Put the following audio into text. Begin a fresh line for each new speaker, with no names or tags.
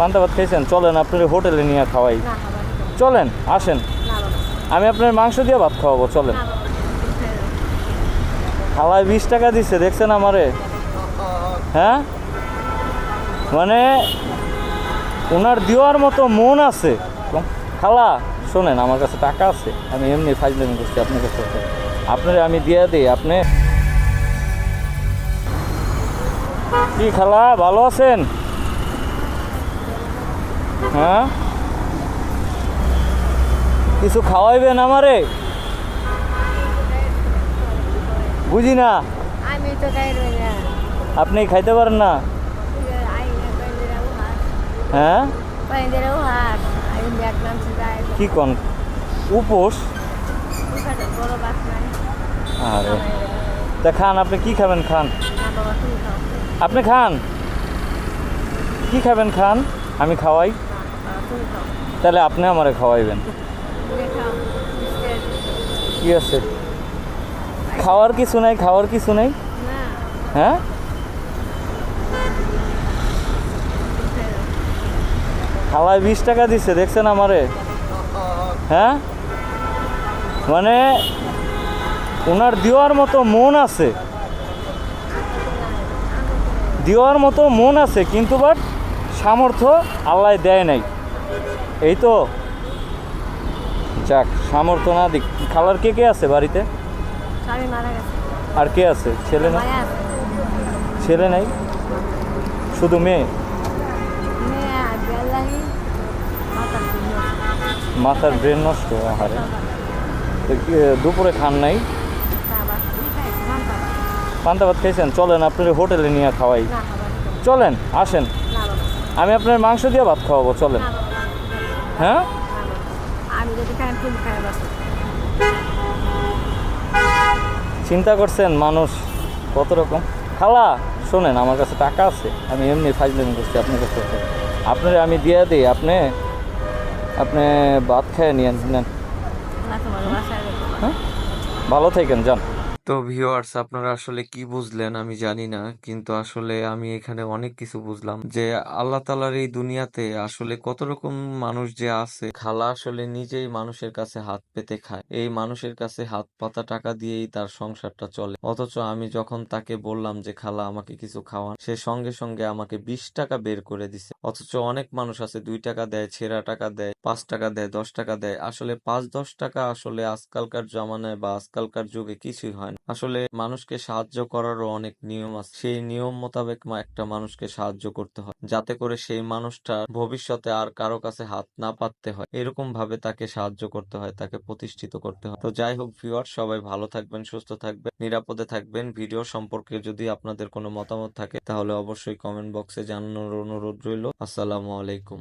পান্তা ভাত খেয়েছেন? চলেন আপনার হোটেলে নিয়ে খাওয়াই। চলেন আসেন। আমি আপনার মাংস দিয়ে ভাত খাওয়াবো চলেন। খালায় বিশ টাকা দিচ্ছে দেখছেন আমারে? হ্যাঁ? মানে ওনার দেওয়ার মতো মন আছে। খালা শোনেন আমার কাছে টাকা আছে। আমি এমনি ফাইজলামি করছি আপনার কাছে। আপনার আমি দিয়ে দিই আপনি কি খালা ভালো আছেন? হ্যাঁ? কিছু খাওয়াইবেন আমারে? বুঝি না? আপনি খাইতে পারেন না? হ্যাঁ? কি কন? উপোস? আরে। তা খান আপনি কি খাবেন খান?
খাও।
আপনি খান? কি খাবেন খান? আমি খাওয়াই। তাহলে আপনি আমারে খাওয়াইবেন। কি আছে? খাওয়ার কিছু নাই, খাওয়ার কিছু নেই? হ্যাঁ? খাওয়ায় বিশ টাকা দিচ্ছে দেখছেন আমারে? হ্যাঁ? মানে ওনার দেওয়ার মতো মন আছে। দেওয়ার মতো মন আছে, কিন্তু বাট সামর্থ্য আল্লাহ দেয় নাই। এই তো। যাক সামর্থ্য না দিক। খালার কে কে আছে বাড়িতে? আর কে আছে? ছেলে না? ছেলে নাই? শুধু মেয়ে? মাথার ব্রেন নষ্ট আহারে। দুপুরে খান নাই? পান্তা ভাত। খেয়েছেন চলেন আপনার হোটেলে নিয়ে খাওয়াই। চলেন আসেন। আমি আপনার মাংস দিয়ে ভাত খাওয়াবো চলেন। হ্যাঁ?
আমি যদি
চিন্তা করছেন মানুষ কত রকম? খালা শোনেন আমার কাছে টাকা আছে। আমি এমনি ফাইজলামি করছি আপনার কাছে আপনার আমি দিয়ে দিই আপনি আপনি ভাত খেয়ে নিয়ে নেন। হ্যাঁ? ভালো থাকেন যান।
তো ভিউয়ার্স আপনারা আসলে কি বুঝলেন আমি জানি না, কিন্তু আসলে আমি এখানে অনেক কিছু বুঝলাম যে আল্লাহ তালার এই দুনিয়াতে আসলে কত রকম মানুষ যে আছে, খালা আসলে নিজেই মানুষের কাছে হাত পেতে খায়। এই মানুষের কাছে হাত পাতা টাকা দিয়েই তার সংসারটা চলে। অথচ আমি যখন তাকে বললাম যে, খালা, আমাকে কিছু খাওয়ান, সে সঙ্গে সঙ্গে আমাকে বিশ টাকা বের করে দিছে। অথচ অনেক মানুষ আছে, দুই টাকা দেয়, ছেঁড়া টাকা দেয়, পাঁচ টাকা দেয়, দশ টাকা দেয়। আসলে পাঁচ দশ টাকা আসলে আজকালকার জামানায় বা আজকালকার যুগে কিছুই হয় না। আসলে মানুষকে সাহায্য করারও অনেক নিয়ম আছে। সেই নিয়ম মোতাবেক একটা মানুষকে সাহায্য করতে হয়, যাতে করে সেই মানুষটা ভবিষ্যতে আর কারও কাছে হাত না পাততে হয়। এরকম ভাবে তাকে সাহায্য করতে হয়, তাকে প্রতিষ্ঠিত করতে হয়। তো যাই হোক ভিউয়ার সবাই ভালো থাকবেন, সুস্থ থাকবেন, নিরাপদে থাকবেন। ভিডিও সম্পর্কে যদি আপনাদের কোনো মতামত থাকে, তাহলে অবশ্যই কমেন্ট বক্সে জানানোর অনুরোধ রইল। আসসালামু আলাইকুম।